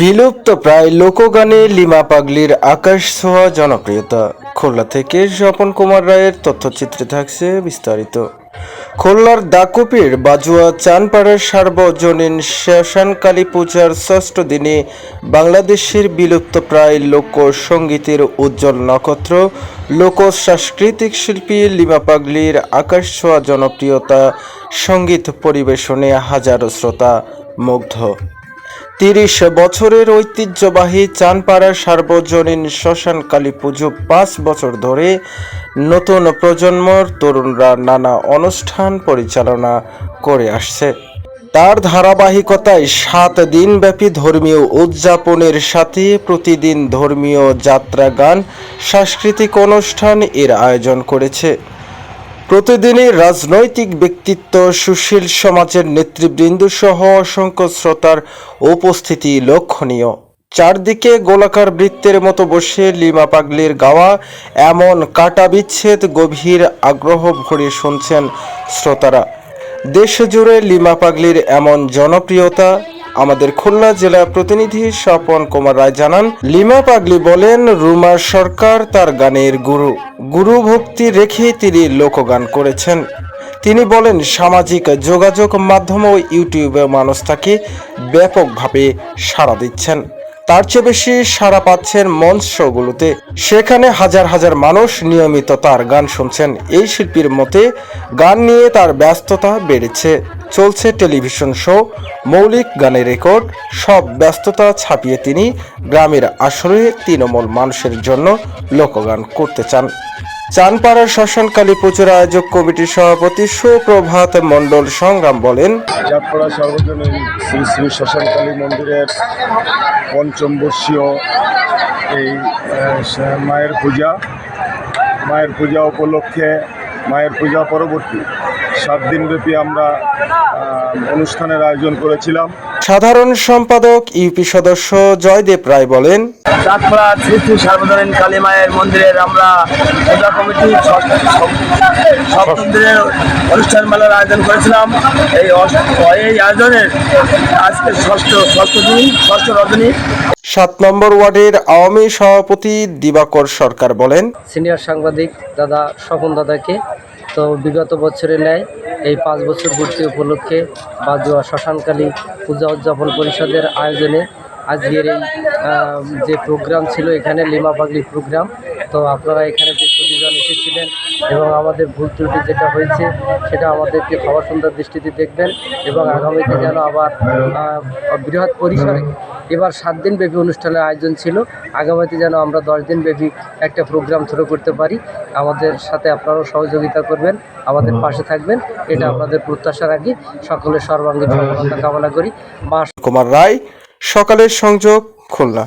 বিলুপ্ত প্রায় লোকগানে লিমা পাগলির আকাশ ছোঁয়া জনপ্রিয়তা। খুলনা থেকে স্বপন কুমার রায়ের তথ্যচিত্রে থাকছে বিস্তারিত। খুলনার দাকুপির বাজুয়া চানপাড়ার সার্বজনীন শ্মশান কালী পূজার ষষ্ঠ দিনে বাংলাদেশের বিলুপ্ত প্রায় লোকসঙ্গীতের উজ্জ্বল নক্ষত্র লোক সাংস্কৃতিক শিল্পী লিমা পাগলির আকাশ ছোঁয়া জনপ্রিয়তা, সংগীত পরিবেশনে হাজারো শ্রোতা মুগ্ধ। তিরিশ বছরের ঐতিহ্যবাহী চানপাড়া সার্বজনীন শ্মশান কালী পুজো পাঁচ বছর ধরে নতুন প্রজন্মর তরুণরা নানা অনুষ্ঠান পরিচালনা করে আসছে। তার ধারাবাহিকতায় সাত দিনব্যাপী ধর্মীয় উদযাপনের সাথে প্রতিদিন ধর্মীয় যাত্রা গান সাংস্কৃতিক অনুষ্ঠান এর আয়োজন করেছে। প্রতিদিনই রাজনৈতিক ব্যক্তিত্ব সুশীল সমাজের নেতৃবৃন্দ সহ অসংখ্য শ্রোতার উপস্থিতি লক্ষণীয়। চারদিকে গোলাকার বৃত্তের মতো বসে লিমা পাগলির গাওয়া এমন কাটা বিচ্ছেদ গভীর আগ্রহ ভরে শুনছেন শ্রোতারা। দেশ জুড়ে লিমা পাগলির এমন জনপ্রিয়তা আমাদের খুলনা জেলা প্রতিনিধি স্বপন কুমার রায় জানান, লিমা পাগলি বলেন, রুমা সরকার তার গানের গুরু। গুরু ভক্তি রেখে তিনি লোকগান করেছেন। তিনি বলেন, সামাজিক যোগাযোগ মাধ্যম ও ইউটিউবে মানুষ তাকে ব্যাপকভাবে সাড়া দিচ্ছেন। তার চেয়ে বেশি সাড়া পাচ্ছেন মঞ্চ শোগুলোতে। সেখানে হাজার হাজার মানুষ নিয়মিত তার গান শুনছেন। এই শিল্পীর মতে গান নিয়ে তার ব্যস্ততা বেড়েছে। চলছে টেলিভিশন শো, মৌলিক গানের রেকর্ড, সব ব্যস্ততা ছাপিয়ে তিনি গ্রামের আসরে তৃণমূল মানুষের জন্য লোকগান করতে চান। চানপাড়া শ্মশান কালী পুজোর আয়োজক কমিটির সভাপতি সুপ্রভাত মণ্ডল সংগ্রাম বলেন চাঁদপাড়া সার্বজনীন শ্রী শ্রী শ্মশানকালী মন্দিরের পঞ্চম বর্ষীয় এই মায়ের পূজা মায়ের পূজা উপলক্ষে মায়ের পূজা পরবর্তী সাত দিনব্যাপী আমরা অনুষ্ঠানের আয়োজন করেছিলাম। সাধারণ সম্পাদক ইউপি সদস্য জয়দেব রায় বলেন চাঁদপাড়া শ্রী সার্বজনীন কালী মায়ের মন্দিরের আমরা পূজা কমিটি সপ্তম দিনের অনুষ্ঠান মেলার আয়োজন করেছিলাম। এই এই আয়োজনের আজকে ষষ্ঠ ষষ্ঠ দিন ষষ্ঠ রজনী। সাত নম্বর ওয়ার্ডের আওয়ামী সভাপতি দিবাকর সরকার বলেন সিনিয়র সাংবাদিক দাদা স্বপন দাদাকে তো বিগত বছরে ন্যায় এই পাঁচ বছর পূর্তি উপলক্ষে বাজুয়া শ্মশানকালী পূজা উদযাপন পরিষদের আয়োজনে আজকের এই যে প্রোগ্রাম ছিল এখানে লিমা পাগলি প্রোগ্রাম, তো আপনারা এখানে যে প্রতিজন এসেছিলেন এবং আমাদের ভুল ত্রুটি যেটা হয়েছে, সেটা আমাদেরকে ক্ষমা সুন্দর দৃষ্টিতে দেখবেন এবং আগামীতে যেন আবার বৃহৎ পরিসরে এবার সাত দিন ব্যাপী অনুষ্ঠানের আয়োজন ছিল, আগামীতে যেন আমরা দশ দিন ব্যাপী একটা প্রোগ্রাম শুরু করতে পারি। আমাদের সাথে আপনারাও সহযোগিতা করবেন, আমাদের পাশে থাকবেন, এটা আপনাদের প্রত্যাশা রাখি সকলের সর্বাঙ্গীন কামনা করি। মা কুমার রায় সকালের সংযোগ খুলনা।